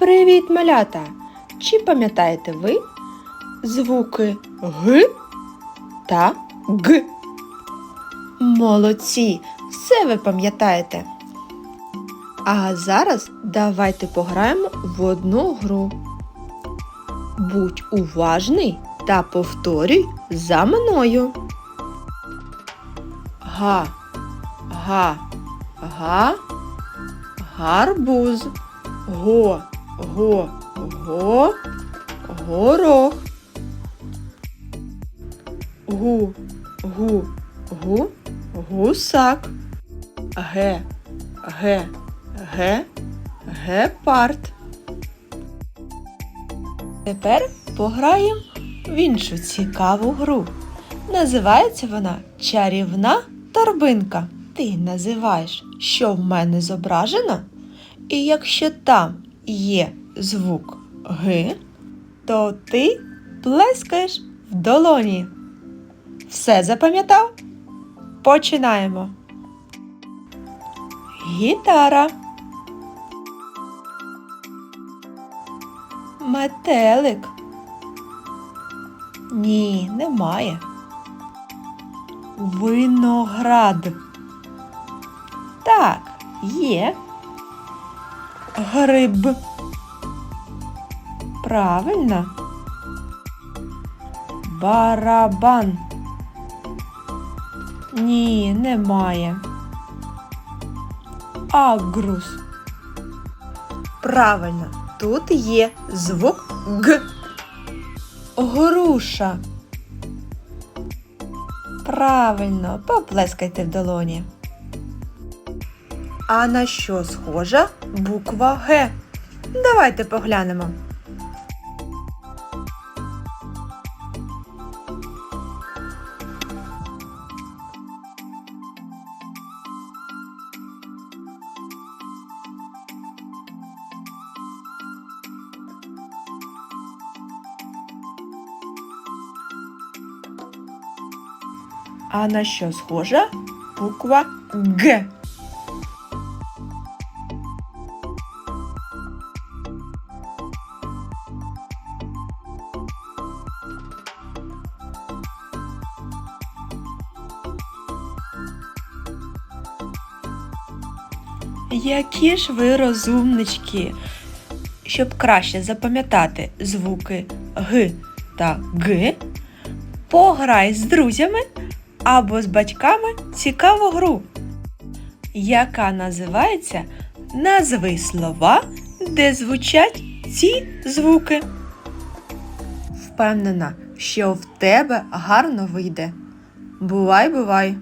Привіт, малята! Чи пам'ятаєте ви звуки Г та Г? Молодці! Все ви пам'ятаєте. А зараз давайте пограємо в одну гру. Будь уважний та повторюй за мною. Га, га, га, гарбуз. Го, го, го, горох. Гу, гу, гу, гусак. Ге, ге, ге, гепард. Тепер пограємо в іншу цікаву гру. Називається вона Чарівна торбинка. Ти називаєш, що в мене зображено, і якщо там є звук Г, то ти плескаєш в долоні. Все запам'ятав? Починаємо. Гітара. Метелик. Ні, немає. Виноград. Так, є. Гриб. Правильно. Барабан. Ні, немає. Агрус. Правильно, тут є звук Г. Груша. Правильно, поплескайте в долоні. А на що схожа буква Г? Давайте поглянемо. А на що схожа буква Г? Які ж ви розумнички! Щоб краще запам'ятати звуки Г та Г, пограй з друзями або з батьками цікаву гру, яка називається Назви слова, де звучать ці звуки. Впевнена, що в тебе гарно вийде. Бувай, бувай!